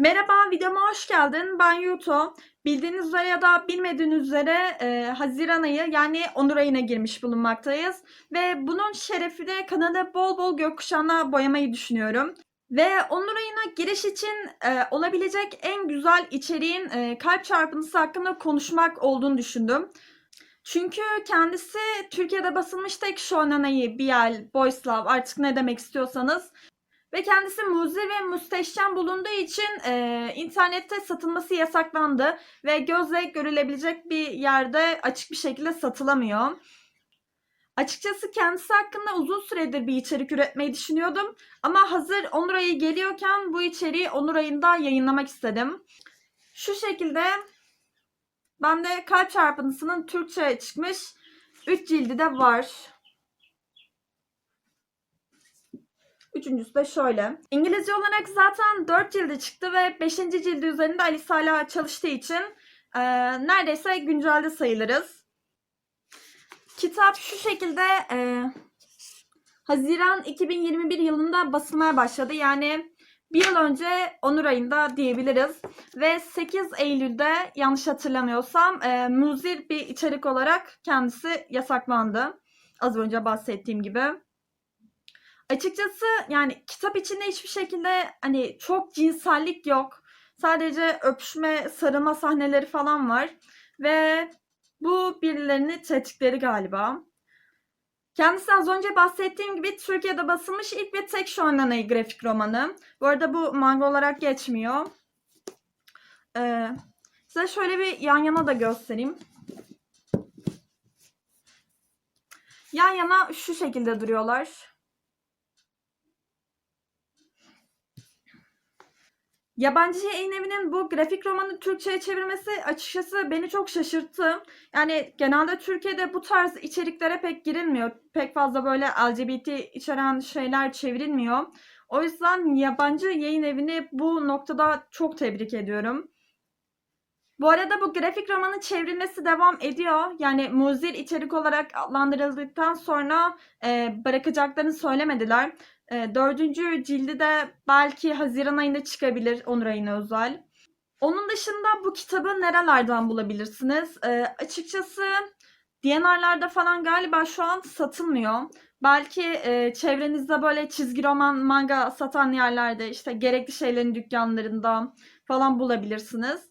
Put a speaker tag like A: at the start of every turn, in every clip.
A: Merhaba, videoma hoş geldin. Ben Yuto. Bildiğiniz üzere ya da bilmediğiniz üzere e, Haziran ayı yani Onur ayına girmiş bulunmaktayız. Ve bunun şerefine kanalı bol bol gökkuşağına boyamayı düşünüyorum. Ve Onur ayına giriş için e, olabilecek en güzel içeriğin e, kalp çarpıntısı hakkında konuşmak olduğunu düşündüm. Çünkü kendisi Türkiye'de basılmış tek shonen ayı, BL, Boys Love artık ne demek istiyorsanız. Ve kendisi muzir ve müsteşem bulunduğu için e, internette satılması yasaklandı ve gözle görülebilecek bir yerde açık bir şekilde satılamıyor. Açıkçası kendisi hakkında uzun süredir bir içerik üretmeyi düşünüyordum. Ama hazır Onur ayı geliyorken bu içeriği Onur ayında yayınlamak istedim. Şu şekilde ben de kalp çarpıntısının Türkçe çıkmış 3 cildi de var. Üçüncüsü de şöyle. İngilizce olarak zaten 4 cildi çıktı ve 5. cildi üzerinde Ali hala çalıştığı için e, neredeyse güncelde sayılırız. Kitap şu şekilde e, Haziran 2021 yılında basılmaya başladı. Yani bir yıl önce Onur ayında diyebiliriz. Ve 8 Eylül'de yanlış hatırlamıyorsam e, muzir bir içerik olarak kendisi yasaklandı. Az önce bahsettiğim gibi. Açıkçası yani kitap içinde hiçbir şekilde hani çok cinsellik yok. Sadece öpüşme, sarılma sahneleri falan var. Ve bu birilerini tetikleri galiba. Kendisi az önce bahsettiğim gibi Türkiye'de basılmış ilk ve tek shonen ayı grafik romanı. Bu arada bu manga olarak geçmiyor. Ee, size şöyle bir yan yana da göstereyim. Yan yana şu şekilde duruyorlar. Yabancı yayın evinin bu grafik romanı Türkçe'ye çevirmesi açıkçası beni çok şaşırttı. Yani genelde Türkiye'de bu tarz içeriklere pek girilmiyor. Pek fazla böyle LGBT içeren şeyler çevrilmiyor. O yüzden yabancı yayın evini bu noktada çok tebrik ediyorum. Bu arada bu grafik romanın çevrilmesi devam ediyor. Yani muzir içerik olarak adlandırıldıktan sonra e, bırakacaklarını söylemediler. E, dördüncü cildi de belki Haziran ayında çıkabilir Onur ayına özel. Onun dışında bu kitabı nerelerden bulabilirsiniz? E, açıkçası DNR'larda falan galiba şu an satılmıyor. Belki e, çevrenizde böyle çizgi roman, manga satan yerlerde işte gerekli şeylerin dükkanlarında falan bulabilirsiniz.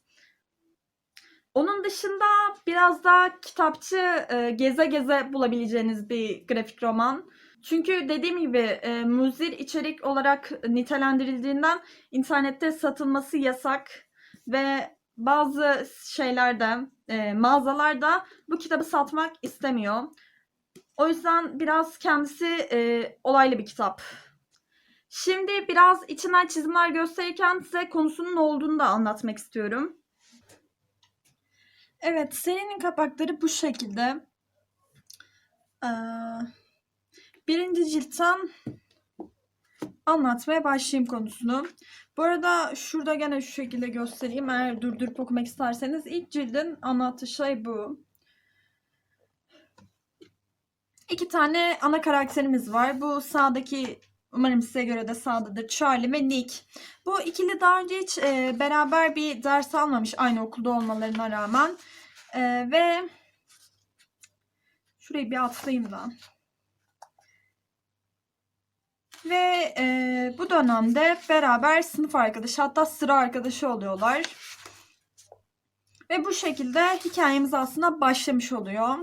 A: Onun dışında biraz daha kitapçı e, geze geze bulabileceğiniz bir grafik roman. Çünkü dediğim gibi e, muzir içerik olarak nitelendirildiğinden internette satılması yasak ve bazı şeylerde, e, mağazalarda bu kitabı satmak istemiyor. O yüzden biraz kendisi e, olaylı bir kitap. Şimdi biraz içinden çizimler gösterirken size konusunun ne olduğunu da anlatmak istiyorum. Evet, serinin kapakları bu şekilde. Ee, birinci ciltten anlatmaya başlayayım konusunu. Bu arada şurada gene şu şekilde göstereyim. Eğer durdurup okumak isterseniz ilk cildin anlattığı şey bu. İki tane ana karakterimiz var. Bu sağdaki umarım size göre de sağdadır. Charlie ve Nick. Bu ikili daha önce hiç e, beraber bir ders almamış aynı okulda olmalarına rağmen. E, ve şurayı bir atlayayım da. Ve e, bu dönemde beraber sınıf arkadaşı hatta sıra arkadaşı oluyorlar. Ve bu şekilde hikayemiz aslında başlamış oluyor.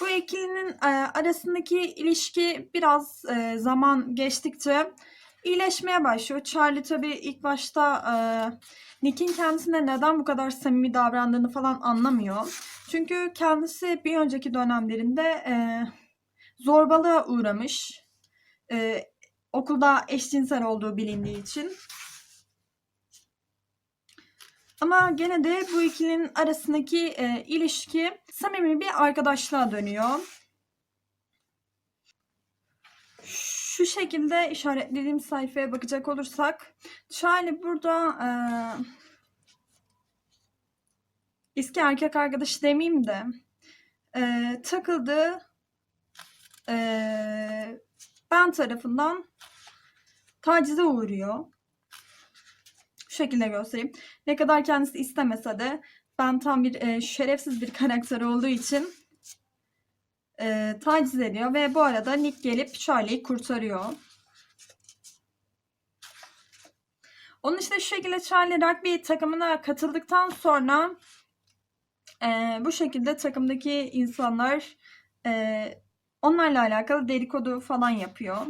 A: Bu ikilinin e, arasındaki ilişki biraz e, zaman geçtikçe iyileşmeye başlıyor. Charlie tabii ilk başta e, Nick'in kendisine neden bu kadar samimi davrandığını falan anlamıyor. Çünkü kendisi bir önceki dönemlerinde e, zorbalığa uğramış. E, okulda eşcinsel olduğu bilindiği için. Ama gene de bu ikilinin arasındaki e, ilişki samimi bir arkadaşlığa dönüyor. Şu şekilde işaretlediğim sayfaya bakacak olursak Charlie burada e, eski erkek arkadaşı demeyeyim de e, takıldığı e, ben tarafından tacize uğruyor. Şu şekilde göstereyim. Ne kadar kendisi istemese de ben tam bir e, şerefsiz bir karakter olduğu için e, taciz ediyor ve bu arada Nick gelip Charlie'yi kurtarıyor. Onun dışında şu şekilde Charlie rugby takımına katıldıktan sonra e, bu şekilde takımdaki insanlar e, onlarla alakalı dedikodu falan yapıyor.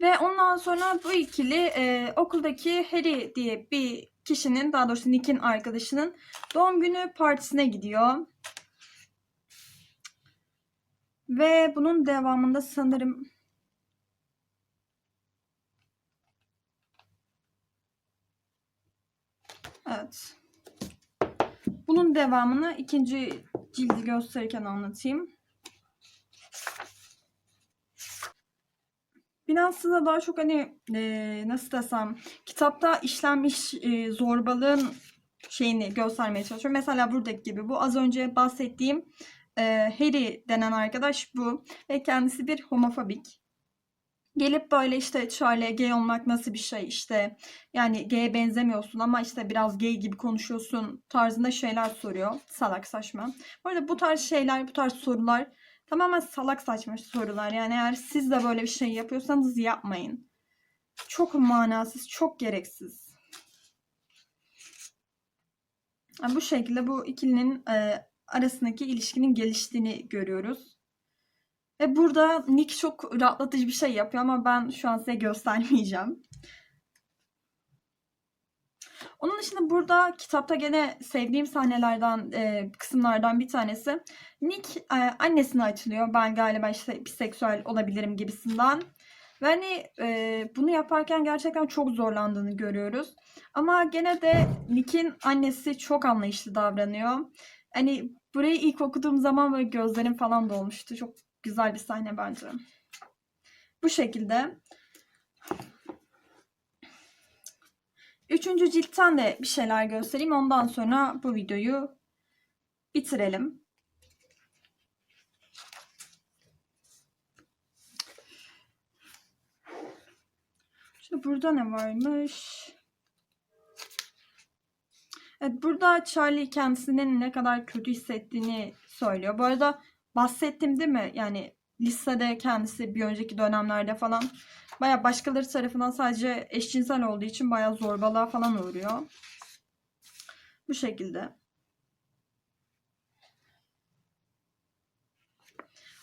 A: Ve ondan sonra bu ikili e, okuldaki Harry diye bir kişinin daha doğrusu Nick'in arkadaşının doğum günü partisine gidiyor. Ve bunun devamında sanırım Evet. Bunun devamını ikinci cildi gösterirken anlatayım. Binansı daha çok hani e, nasıl desem kitapta işlenmiş e, zorbalığın şeyini göstermeye çalışıyor. Mesela buradaki gibi bu az önce bahsettiğim e, Harry denen arkadaş bu ve kendisi bir homofobik. Gelip böyle işte Charlie'ye gay olmak nasıl bir şey işte yani gay'e benzemiyorsun ama işte biraz gay gibi konuşuyorsun tarzında şeyler soruyor. Salak saçma. Bu arada bu tarz şeyler, bu tarz sorular tamamen salak saçma sorular. Yani eğer siz de böyle bir şey yapıyorsanız yapmayın. Çok manasız, çok gereksiz. Yani bu şekilde bu ikilinin e, arasındaki ilişkinin geliştiğini görüyoruz. Ve burada Nick çok rahatlatıcı bir şey yapıyor ama ben şu an size göstermeyeceğim. Onun dışında burada kitapta gene sevdiğim sahnelerden, e, kısımlardan bir tanesi. Nick e, annesine açılıyor. Ben galiba işte biseksüel olabilirim gibisinden. Ve hani e, bunu yaparken gerçekten çok zorlandığını görüyoruz. Ama gene de Nick'in annesi çok anlayışlı davranıyor. Hani burayı ilk okuduğum zaman böyle gözlerim falan dolmuştu. Çok güzel bir sahne bence. Bu şekilde. Üçüncü ciltten de bir şeyler göstereyim. Ondan sonra bu videoyu bitirelim. Şimdi burada ne varmış? Evet burada Charlie kendisinin ne kadar kötü hissettiğini söylüyor. Bu arada bahsettim değil mi? Yani lisede kendisi bir önceki dönemlerde falan baya başkaları tarafından sadece eşcinsel olduğu için baya zorbalığa falan uğruyor. Bu şekilde.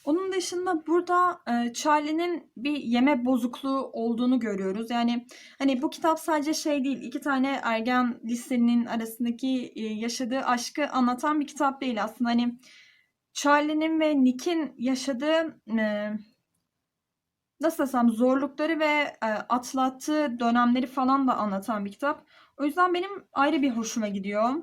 A: Onun dışında burada e, Charlie'nin bir yeme bozukluğu olduğunu görüyoruz. Yani hani bu kitap sadece şey değil, iki tane ergen lisenin arasındaki e, yaşadığı aşkı anlatan bir kitap değil aslında. Hani Charlie'nin ve Nick'in yaşadığı e, nasıl desem zorlukları ve e, atlattığı dönemleri falan da anlatan bir kitap. O yüzden benim ayrı bir hoşuma gidiyor.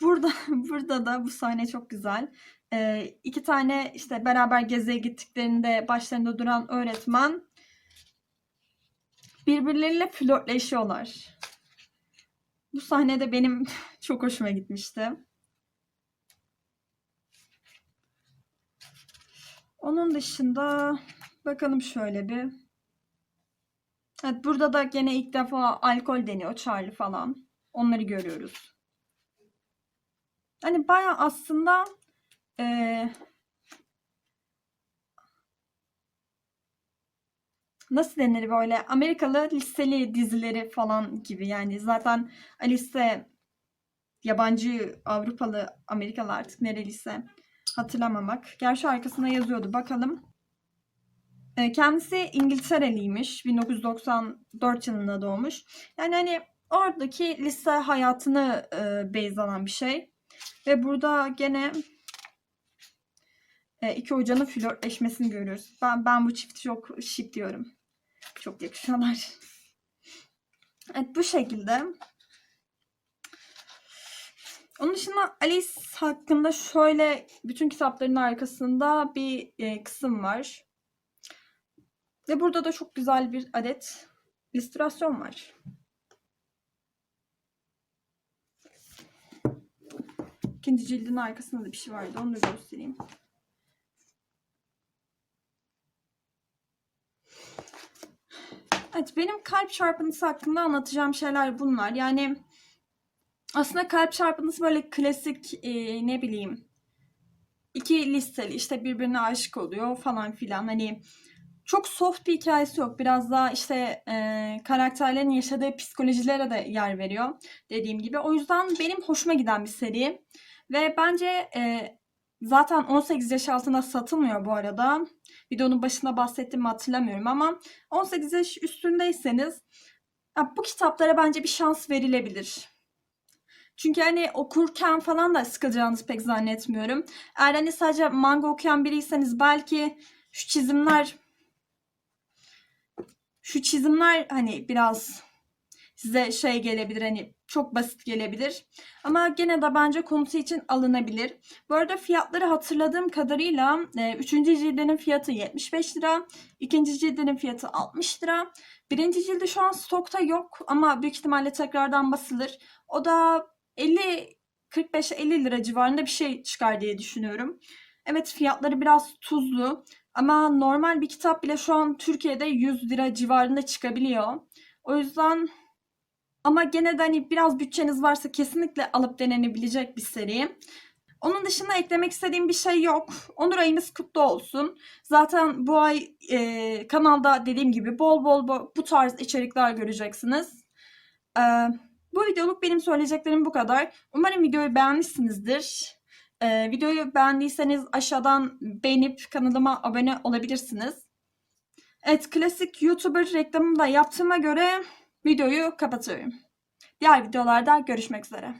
A: Burada burada da bu sahne çok güzel. E, iki tane işte beraber geziye gittiklerinde başlarında duran öğretmen birbirleriyle flörtleşiyorlar. Bu sahnede benim çok hoşuma gitmişti. Onun dışında bakalım şöyle bir. Evet burada da gene ilk defa alkol deniyor Charlie falan. Onları görüyoruz. Hani baya aslında ee, nasıl denir böyle Amerikalı listeli dizileri falan gibi yani zaten Alice yabancı Avrupalı Amerikalı artık nereliyse hatırlamamak. Gerçi arkasına yazıyordu bakalım. E, kendisi İngiltereliymiş. 1994 yılında doğmuş. Yani hani oradaki lise hayatını e, base alan bir şey. Ve burada gene iki hocanın flörtleşmesini görüyoruz. Ben, ben bu çifti çok şip diyorum. Çok yakışıyorlar. Evet bu şekilde. Onun dışında Alice hakkında şöyle bütün kitapların arkasında bir e, kısım var. Ve burada da çok güzel bir adet illüstrasyon var. İkinci cildin arkasında da bir şey vardı. Onu da göstereyim. Evet, benim kalp çarpıntısı hakkında anlatacağım şeyler bunlar. Yani aslında kalp çarpıntısı böyle klasik e, ne bileyim iki listeli işte birbirine aşık oluyor falan filan. Hani çok soft bir hikayesi yok. Biraz daha işte e, karakterlerin yaşadığı psikolojilere de yer veriyor dediğim gibi. O yüzden benim hoşuma giden bir seri. Ve bence e, zaten 18 yaş altında satılmıyor bu arada. Videonun başında bahsettiğimi hatırlamıyorum ama 18 yaş üstündeyseniz bu kitaplara bence bir şans verilebilir. Çünkü hani okurken falan da sıkılacağınızı pek zannetmiyorum. Eğer hani sadece manga okuyan biriyseniz belki şu çizimler şu çizimler hani biraz size şey gelebilir hani çok basit gelebilir. Ama gene de bence konusu için alınabilir. Bu arada fiyatları hatırladığım kadarıyla 3. cildinin fiyatı 75 lira, 2. cildinin fiyatı 60 lira. Birinci cildi şu an stokta yok ama büyük ihtimalle tekrardan basılır. O da 50 45-50 lira civarında bir şey çıkar diye düşünüyorum. Evet fiyatları biraz tuzlu ama normal bir kitap bile şu an Türkiye'de 100 lira civarında çıkabiliyor. O yüzden ama gene de hani biraz bütçeniz varsa kesinlikle alıp denenebilecek bir seri. Onun dışında eklemek istediğim bir şey yok. Onur ayımız kutlu olsun. Zaten bu ay e, kanalda dediğim gibi bol bol bu, bu tarz içerikler göreceksiniz. E, bu videoluk benim söyleyeceklerim bu kadar. Umarım videoyu beğenmişsinizdir. E, videoyu beğendiyseniz aşağıdan beğenip kanalıma abone olabilirsiniz. Evet klasik YouTuber reklamını da yaptığıma göre videoyu kapatıyorum. Diğer videolarda görüşmek üzere.